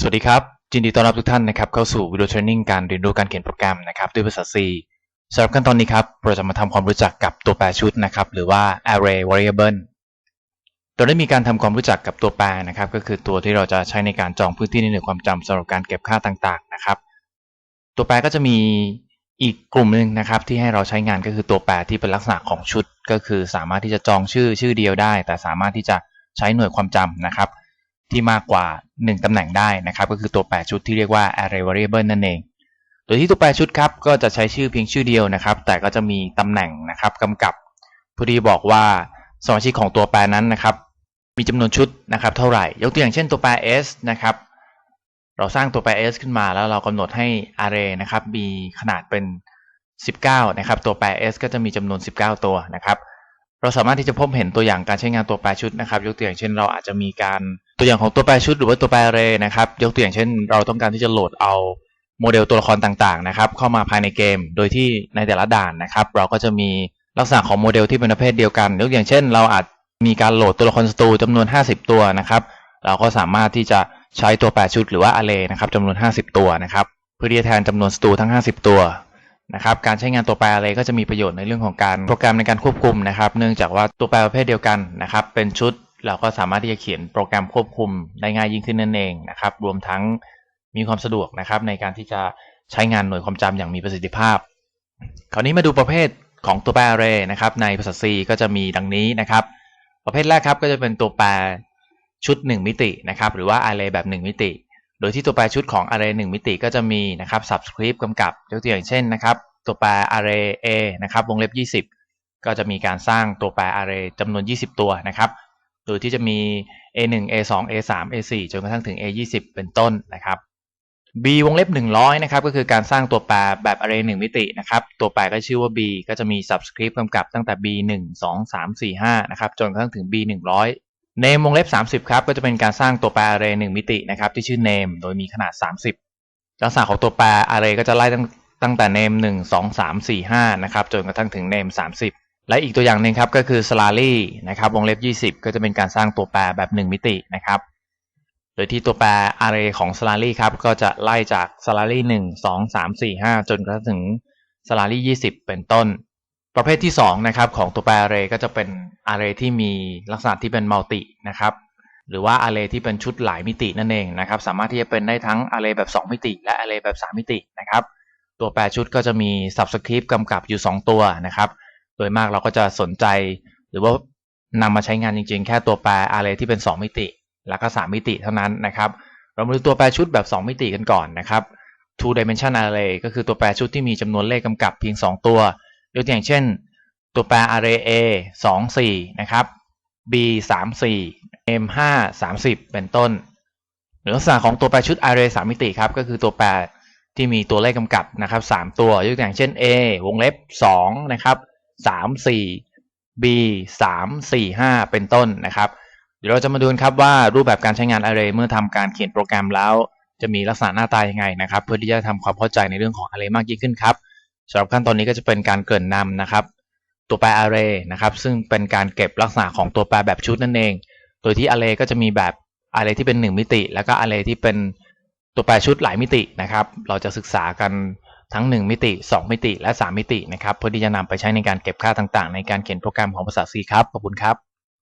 สวัสดีครับยินดีต้อนรับทุกท่านนะครับเข้าสู่วิดีโอเทรนนิ่งการเรียนรู้การเขียนโปรแกรมนะครับด้วยภาษา C สำหรับขั้นตอนนี้ครับเราจะมาทำความรู้จักกับตัวแปรชุดนะครับหรือว่า array variable เราได้มีการทำความรู้จักกับตัวแปรนะครับก็คือตัวที่เราจะใช้ในการจองพื้นที่ในหน่วยความจำสำหรับการเก็บค่าต่างๆนะครับตัวแปรก็จะมีอีกกลุ่มหนึ่งนะครับที่ให้เราใช้งานก็คือตัวแปรที่เป็นลักษณะของชุด ก็คือสามารถที่จะจองชื่อชื่อเดียวได้ แต่สามารถที่จะใช้หน่วยความจำนะครับ ที่มากกว่า 1 ตำแหน่งได้นะครับ ก็คือตัวแปรชุดที่เรียกว่า array variable นั่นเอง โดยที่ตัวแปรชุดครับก็จะใช้ชื่อเพียงชื่อเดียวนะครับ แต่ก็จะมีตำแหน่งนะครับกำกับผู้ที่บอกว่าสมาชิกของตัวแปรนั้นนะครับ มีจำนวนชุดนะครับ เท่าไหร่ ยกตัวอย่างเช่นตัวแปร s นะครับ เราสร้างตัวแปร s ขึ้นมาแล้วเรากำหนดให้ array นะครับมีขนาดเป็น 19 นะครับ ตัวแปร s ก็จะมีจำนวน 19 ตัวนะครับ เราสามารถที่จะพบเห็นตัวอย่างการใช้งานตัวแปรชุดนะครับ ยกตัวอย่างเช่น เราอาจจะมีการตัวอย่างของตัวแปรชุดหรือว่าตัวแปรเรนะครับ ยกตัวอย่างเช่น เราต้องการที่จะโหลดเอาโมเดลตัวละครต่างๆนะครับ เข้ามาภายในเกม โดยที่ในแต่ละด่านนะครับ เราก็จะมีลักษณะของโมเดลที่เป็นประเภทเดียวกัน ยกตัวอย่างเช่น เราอาจมีการโหลดตัวละครศัตรูจำนวน 50 ตัวนะครับ เราก็สามารถที่จะใช้ตัวแปรชุดหรือว่า array นะครับจำนวน 50 ตัวนะครับ เพื่อที่จะแทนจำนวนศัตรูทั้ง 50 ตัว นะครับการใช้งานตัวแปรอะไรก็จะมีประโยชน์ในเรื่องของการโปรแกรมในการควบคุมนะครับ เนื่องจากว่าตัวแปรประเภทเดียวกันนะครับ เป็นชุดเราก็สามารถที่จะเขียนโปรแกรมควบคุมได้ง่ายยิ่งขึ้นนั่นเองนะครับ รวมทั้งมีความสะดวกนะครับ ในการที่จะใช้งานหน่วยความจำอย่างมีประสิทธิภาพ คราวนี้มาดูประเภทของตัวแปร array นะครับ ในภาษา C ก็จะมีดังนี้นะครับ ประเภทแรกครับก็จะเป็นตัวแปรชุด 1 มิตินะครับ หรือว่า array แบบ 1 มิติ โดยที่ตัวแปรชุดของ array 1 มิติก็จะมีนะครับ subscript กำกับยกตัวอย่างเช่นนะครับ ตัวแปร array a นะครับวงเล็บ 20 ก็จะมีการสร้างตัวแปร array จำนวน 20 ตัวนะครับ โดยที่จะมี a1 a2 a3 a4 จนกระทั่งถึง a20 เป็นต้นนะครับ b วงเล็บ 100 นะครับก็คือการสร้างตัวแปรแบบ array 1 มิตินะครับ ตัวแปรก็ชื่อว่า b ก็จะมี subscript กำกับตั้งแต่ b 1 2 3 4 5นะครับจนกระทั่งถึง b 100 name วงเล็บ 30 ครับ ก็จะเป็นการสร้างตัวแปร array 1 มิตินะครับ ที่ชื่อ name โดยมีขนาด 30 ลักษณะของตัวแปร array ก็จะไล่ตั้งตั้งแต่ name 1 2 3 4 5 นะครับ จนกระทั่งถึง name 30 และอีกตัวอย่างหนึ่งครับ ก็คือ salary นะครับ วงเล็บ 20 ก็จะเป็นการสร้างตัวแปรแบบ 1 มิตินะครับ โดยที่ตัวแปร array ของ salary ครับ ก็จะไล่จาก salary 1 2 3 4 5 จนกระทั่งถึง salary 20 เป็นต้น ประเภทที่2นะครับของตัวแปร array ก็จะเป็น array ที่มีลักษณะที่เป็น multi นะครับหรือว่า array ที่เป็นชุดหลายมิตินั่นเองนะครับ สามารถที่จะเป็นได้ทั้ง array แบบ 2 มิติ และ array แบบ 3 มิตินะครับ ตัวแปรชุดก็จะมี subscript กำกับอยู่ 2 ตัวนะครับ โดยมากเราก็จะสนใจ หรือว่านำมาใช้งานจริงๆ แค่ตัวแปร array ที่เป็น 2 มิติ แล้วก็ 3 มิติเท่านั้นนะครับ เรามาดูตัวแปรชุดแบบ 2 มิติกันก่อนนะครับ two dimension array ก็คือตัวแปรชุดที่มีจำนวนเลขกำกับเพียง 2 ตัว ยกตัวอย่างเช่น ตัวแปร array a 2 4นะครับ b 3 4 m 5 30 เป็นต้น หรือลักษณะของตัวแปรชุด array 3 มิติครับ ก็คือตัวแปรที่มีตัวเลขกำกับนะครับ 3 ตัวยกตัวอย่างเช่น a วงเล็บ 2 นะครับ 3 4 b 3 4 5 เป็นต้นนะครับ เดี๋ยวเราจะมาดูนครับว่ารูปแบบการใช้งาน array เมื่อทำการเขียนโปรแกรมแล้ว จะมีลักษณะหน้าตายังไงนะครับ เพื่อที่จะทำความเข้าใจในเรื่องของ array มากยิ่งขึ้นครับ สำหรับขั้นตอนนี้ก็จะเป็นการเกริ่นนำนะครับ ตัวแปร array นะครับ ซึ่งเป็นการเก็บลักษณะของตัวแปรแบบชุดนั่นเอง โดยที่ array ก็จะมีแบบ array ที่เป็น 1 มิติ แล้วก็ array ที่เป็นตัวแปรชุดหลายมิตินะครับ เราจะศึกษากันทั้ง 1 มิติ 2 มิติ และ 3 มิตินะครับ เพื่อที่จะนำไปใช้ในการเก็บค่าต่างๆ ในการเขียนโปรแกรมของภาษา C ครับ ขอบคุณครับ